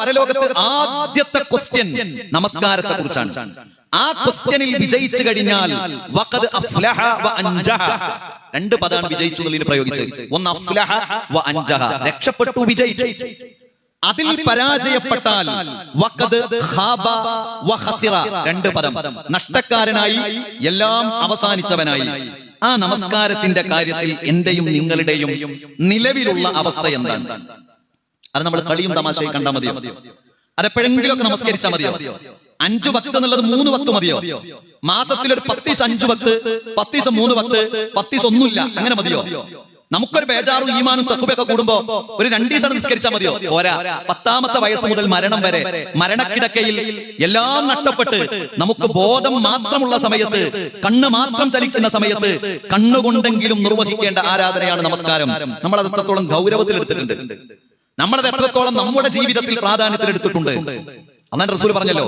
പരലോകത്ത് ആദ്യത്തെ ക്വസ്റ്റ്യൻ നമസ്കാരത്തെ കുറിച്ചാണ്. ആ ക്വസ്റ്റ്യനിൽ വിജയിച്ചു കഴിഞ്ഞാൽ വഖദ് അഫ്ലഹ വ അൻജഹ. രണ്ട് പദമാണ് വിജയിച്ചു എന്നുള്ളതിന് പ്രയോഗിച്ചത്. ഒന്ന് അഫ്ലഹ വ അൻജഹ. രക്ഷപ്പെട്ടു വിജയിച്ചു. അതിൽ പരാജയപ്പെട്ടാൽ വഖദ് ഖാബ വ ഖസിറ. രണ്ട് പദം. നഷ്ടക്കാരനായി എല്ലാം അവസാനിച്ചവനായി. ആ നമസ്കാരത്തിന്റെ കാര്യത്തിൽ എന്റെയും നിങ്ങളുടെയും നിലവിലുള്ള അവസ്ഥ എന്താണ്? അത് നമ്മൾ കളിയും തമാശയും കണ്ടാൽ മതിയോ? ഒക്കെ നമസ്കരിച്ചാൽ മതിയോ? അഞ്ചു ഭക്ത് എന്നുള്ളത് മൂന്ന് ഭക്ത് മതിയോ? മാസത്തിൽ ഒരു പത്തീസ് അഞ്ചു ഭക്ത് പത്തീസ് മൂന്ന് ഭക്ത് പത്തീസ് ഒന്നുമില്ല. അങ്ങനെ മതിയോ? നമുക്കൊരു ബേജാറും ഈമാനും തക്കുബൊക്കെ കൂടുമ്പോ ഒരു രണ്ടീസം നിസ്കരിച്ചാൽ മതിയോ? പോരാ. പത്താമത്തെ വയസ്സ് മുതൽ മരണം വരെ മരണക്കിടക്കയിൽ എല്ലാം നഷ്ടപ്പെട്ട് നമുക്ക് ബോധം മാത്രമുള്ള സമയത്ത് കണ്ണ് മാത്രം ചലിക്കുന്ന സമയത്ത് കണ്ണുകൊണ്ടെങ്കിലും നിർവഹിക്കേണ്ട ആരാധനയാണ് നമസ്കാരം. നമ്മൾ അത് എത്രത്തോളം ഗൗരവത്തിൽ എടുത്തിട്ടുണ്ട് നമ്മളത് എത്രത്തോളം നമ്മുടെ ജീവിതത്തിൽ പ്രാധാന്യത്തിൽ എടുത്തിട്ടുണ്ട്. അന്നാൻ റസൂൽ പറഞ്ഞല്ലോ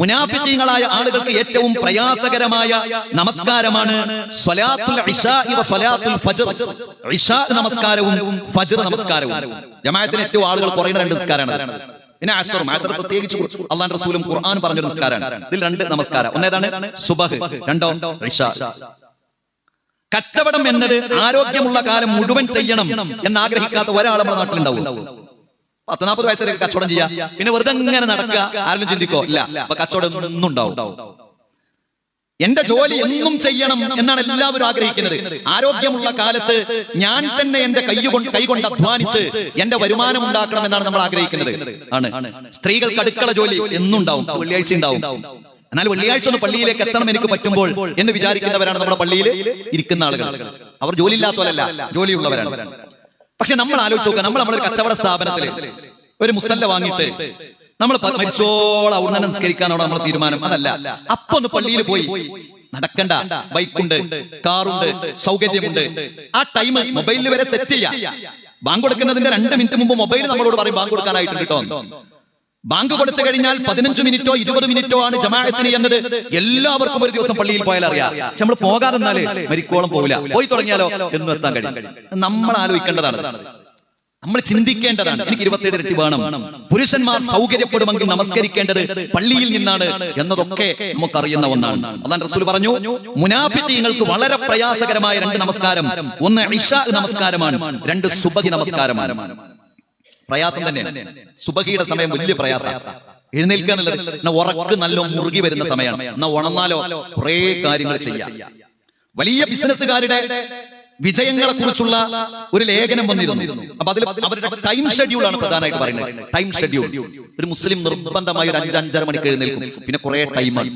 മുനാഫിത്തീങ്ങളായ ആളുകൾക്ക് ഏറ്റവും പ്രയാസകരമായ നമസ്കാരമാണ് നമസ്കാരവും ഫജ്ർ നമസ്കാരവും. ജമാഅത്തിന് ഏറ്റവും ആളുകൾ കുറയുന്ന രണ്ട് നമസ്കാരമാണ് പിന്നെ അസറും ആശ്വർ പ്രത്യേകിച്ച് അള്ളാൻ റസൂലും ഖുർആൻ പറഞ്ഞ നമസ്കാരമാണ് ഇതിൽ രണ്ട് നമസ്കാരം. ഒന്നേതാണ് സുബഹ് രണ്ടോ ഇഷാ. കച്ചവടം എന്നത് ആരോഗ്യമുള്ള കാലം മുഴുവൻ ചെയ്യണം എന്ന് ആഗ്രഹിക്കാത്ത ഒരാൾ നമ്മുടെ നാട്ടിലുണ്ടാവും. പത്ത് നാൽപ്പത് വയസ്സൊക്കെ കച്ചവടം ചെയ്യാ. പിന്നെ വെറുതെ ഇങ്ങനെ നടക്കുക. ആരും ചിന്തിക്കോ? ഇല്ല. അപ്പൊ കച്ചവടം ഒന്നും ഉണ്ടാവും. എന്റെ ജോലി എന്നും ചെയ്യണം എന്നാണ് എല്ലാവരും ആഗ്രഹിക്കുന്നത്. ആരോഗ്യമുള്ള കാലത്ത് ഞാൻ തന്നെ എന്റെ കൈ കൊണ്ട് കൈകൊണ്ട് അധ്വാനിച്ച് എന്റെ വരുമാനം ഉണ്ടാക്കണം എന്നാണ് നമ്മൾ ആഗ്രഹിക്കുന്നത്. ആണ്. സ്ത്രീകൾക്ക് അടുക്കള ജോലി എന്നുണ്ടാവും വെള്ളിയാഴ്ച ഉണ്ടാവും. എന്നാൽ വെള്ളിയാഴ്ച ഒന്ന് പള്ളിയിലേക്ക് എത്തണം എനിക്ക് പറ്റുമ്പോൾ എന്ന് വിചാരിക്കുന്നവരാണ് നമ്മുടെ പള്ളിയിൽ ഇരിക്കുന്ന ആളുകൾ. അവർ ജോലി ഇല്ലാത്തവരല്ല ജോലിയുള്ളവരാണ്. പക്ഷെ നമ്മൾ ആലോചിച്ച് നോക്കുക നമ്മൾ നമ്മുടെ കച്ചവട സ്ഥാപനത്തിൽ ഒരു മുസല്ല വാങ്ങിയിട്ട് നമ്മൾ മരിച്ചോളം അവിടെ നിന്ന് നിസ്കരിക്കാനാണോ നമ്മുടെ തീരുമാനം? അതല്ല. അപ്പൊ ഒന്ന് പള്ളിയിൽ പോയി. നടക്കണ്ട. ബൈക്കുണ്ട് കാറുണ്ട് സൗകര്യമുണ്ട്. ആ ടൈം മൊബൈലിൽ വരെ സെറ്റ് ചെയ്യാം. ബാങ്ക് കൊടുക്കുന്നതിന്റെ രണ്ട് മിനിറ്റ് മുമ്പ് മൊബൈൽ നമ്മളോട് പറയും ബാങ്ക് കൊടുക്കാനായിട്ടുണ്ട് കേട്ടോ ബാങ്ക് കൊടുത്തു കഴിഞ്ഞാൽ പതിനഞ്ച് മിനിറ്റോ ഇരുപത് മിനിറ്റോ ആണ് ജമാഅത്തിന് എന്നത്. എല്ലാവർക്കും ഒരു ദിവസം പള്ളിയിൽ പോയാൽ അറിയാം. പക്ഷെ നമ്മൾ പോകാതെന്നാൽ മരിക്കോളം പോവില്ല. പോയി തുടങ്ങിയാലോ എന്ന് എത്താൻ കഴിയും. നമ്മൾ ആലോചിക്കേണ്ടതാണ്. നമ്മൾ ചിന്തിക്കേണ്ടതാണ്. എനിക്ക് ഇരുപത്തിയേഴ് ഇരട്ടി വേണം. പുരുഷന്മാർ സൗകര്യപ്പെടുമെങ്കിൽ നമസ്കരിക്കേണ്ടത് പള്ളിയിൽ നിന്നാണ് എന്നതൊക്കെ നമുക്കറിയുന്ന ഒന്നാണ്. അതാണ് റസൂൽ പറഞ്ഞു മുനാഫിത്തീങ്ങൾക്ക് വളരെ പ്രയാസകരമായ രണ്ട് നമസ്കാരം. ഒന്ന് ഇഷ നമസ്കാരമാണ്. രണ്ട് സുബതി നമസ്കാരമാണ്. പ്രയാസം തന്നെയാണ്. സുബഹിയുടെ സമയം വലിയ പ്രയാസം എഴുന്നേൽക്കാനുള്ളത് എന്നാ ഉറക്ക് നല്ല മുറുകി വരുന്ന സമയമാണ്. എന്നാ ഉണർന്നാലോ കുറേ കാര്യങ്ങൾ ചെയ്യാം. വലിയ ബിസിനസ്സുകാരുടെ വിജയങ്ങളെ കുറിച്ചുള്ള ഒരു ലേഖനം വന്നിരുന്നു. അപ്പൊ അതിൽ അവരുടെ ടൈം ഷെഡ്യൂൾ ആണ് പ്രധാനമായിട്ട് പറയുന്നത്. ടൈം ഷെഡ്യൂൾ ഒരു മുസ്ലിം നിർബന്ധമായി ഒരു അഞ്ച് അഞ്ചര മണിക്ക് എഴുന്നേൽക്കും. പിന്നെ കുറെ ടൈമാണ്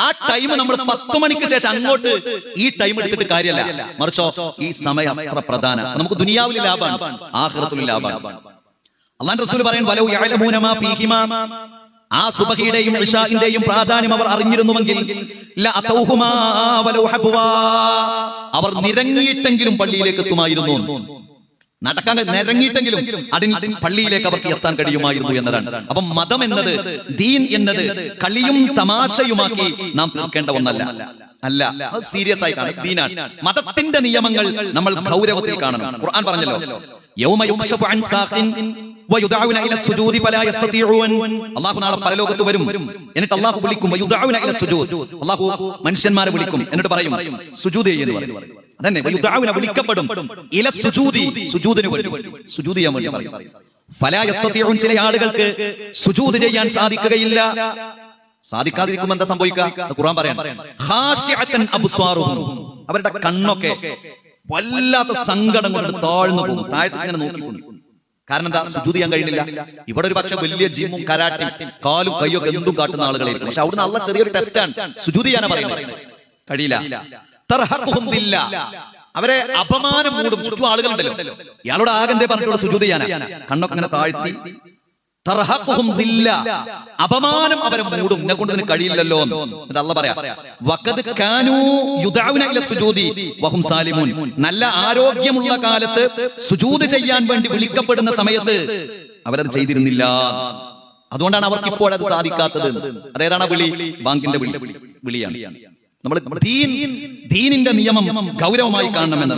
ആ ടൈം നമ്മൾ പത്ത് മണിക്ക് ശേഷം അങ്ങോട്ട് ഈ ടൈം എടുത്തിട്ട് കാര്യമല്ല. മറിച്ചോ ഈ സമയം അത്ര പ്രധാന. നമുക്ക് ദുനിയാവിലെ ലാഭമാണ്. ആഹ്റത്തിൽ ലാഭമാണ്. അള്ളാൻ റസൂൽ പറയും ആ സുബഹിയുടെയും ഇഷാഇന്റെയും പ്രാധാന്യം അവർ അറിഞ്ഞിരുന്നുവെങ്കിൽ. അവർ നിരങ്ങിയിട്ടെങ്കിലും പള്ളിയിലേക്ക് എത്തുമായിരുന്നു. നടക്കാൻ നിരങ്ങിയിട്ടെങ്കിലും അതിൽ പള്ളിയിലേക്ക് അവർക്ക് എത്താൻ കഴിയുമായിരുന്നു എന്നതാണ്. അപ്പം മതം എന്നത് ദീൻ എന്നത് കളിയും തമാശയുമാക്കി നാം തീർക്കേണ്ട ഒന്നല്ല. അല്ല സീരിയസ് ആയി കാണും ദീനാണ്. മതത്തിന്റെ നിയമങ്ങൾ നമ്മൾ ഗൗരവത്തിൽ കാണണം. ഖുർആൻ പറഞ്ഞല്ലോ യൗമ യുക്ഷഫു അൻ സാഖിൻ വയുദഊന ഇല സുജൂദി ഫലാ യസ്തതിഊൻ. അല്ലാഹു നാളെ പരലോകത്ത് വരും. എന്നിട്ട് അല്ലാഹു വിളിക്കും വയുദഊന ഇല സുജൂദ്. അല്ലാഹു മനുഷ്യന്മാരെ വിളിക്കും. എന്നിട്ട് പറയും സുജൂദ് ചെയ്യുന്നു പറയും. അതന്നെ വയുദഊന വിളിക്കപ്പെടും ഇല സുജൂദി. സുജൂദിന് വേണ്ടി സുജൂദ് ചെയ്യാൻ വേണ്ടി പറയും. ഫലാ യസ്തതിഊൻ ചില ആളുകൾക്ക് സുജൂദ് ചെയ്യാൻ സാധിക്കുകയില്ല. സാധിക്കാതിരിക്കുമ്പോൾ എന്താ സംഭവിക്കുക? ഖാശിഅത്തൻ അബ്സ്വാറുഹും. അവരുടെ കണ്ണൊക്കെ വല്ലാത്ത സങ്കടം കൊണ്ട് താഴ്ന്നു പോകും. താഴത്ത് ഇങ്ങനെ നോക്കിക്കൊണ്ട്. കാരണം എന്താ? സുജൂത് ചെയ്യാൻ കഴിയുന്നില്ല. ഇവിടെ ഒരു പക്ഷെ വലിയ ജിമ്മും കരാട്ടും കാലും കൈയൊക്കെ എന്തും കാട്ടുന്ന ആളുകളായിരിക്കും പക്ഷെ അവിടുന്ന് അള്ള ചെറിയൊരു ടെസ്റ്റാണ് സുജൂത് ചെയ്യാനാ പറയുന്നത്. കഴിയില്ല. അവരെ അപമാനം മൂടും. ചുറ്റും ആളുകളുണ്ടല്ലോ. ഇയാളോട് ആകെ പറഞ്ഞിട്ടുള്ള? സുജൂത് ചെയ്യാനാ. കണ്ണൊക്കെ അങ്ങനെ താഴ്ത്തി. അപമാനം അവരെ മൂടും. എന്നെ കൊണ്ട് കഴിയില്ലല്ലോ എന്ന്. എന്നിട്ട് പറയാ കാനു വഹും നല്ല ആരോഗ്യമുള്ള കാലത്ത് സുജൂദ് ചെയ്യാൻ വേണ്ടി വിളിക്കപ്പെടുന്ന സമയത്ത് അവരത് ചെയ്തിരുന്നില്ല. അതുകൊണ്ടാണ് അവർക്ക് ഇപ്പോഴത് സാധിക്കാത്തത്. അതേതാണ് വിളി? ബാങ്കിന്റെ വിളി. വിളിയാണ്. നമ്മൾ ദീനിന്റെ നിയമം ഗൗരവമായി കാണണം എന്നതാണ്